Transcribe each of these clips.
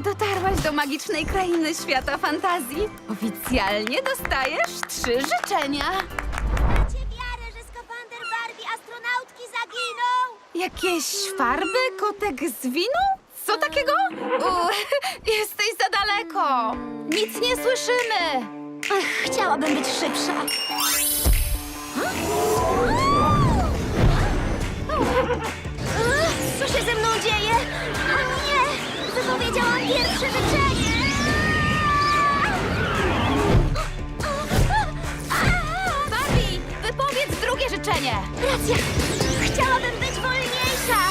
do magicznej krainy świata fantazji. Oficjalnie dostajesz trzy życzenia. Macie wiarę, że skafander Barbie astronautki zaginął? Jakieś farby? Kotek zwinął? Co takiego? U, jesteś za daleko. Nic nie słyszymy. Ach, chciałabym być szybsza. Pierwsze życzenie! Barbie, wypowiedz drugie życzenie. Racja! Chciałabym być wolniejsza!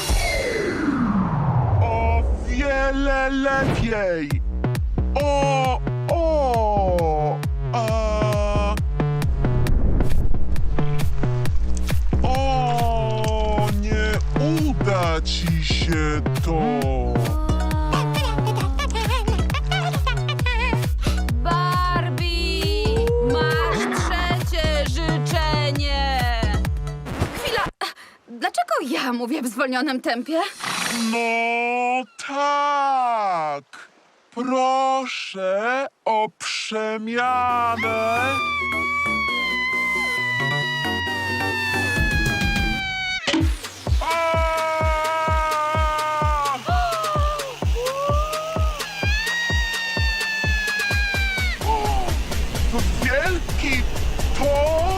O wiele lepiej! O, o, a... O, nie uda ci się dlaczego ja mówię w zwolnionym tempie? No tak. Proszę o przemianę. To wielki tor!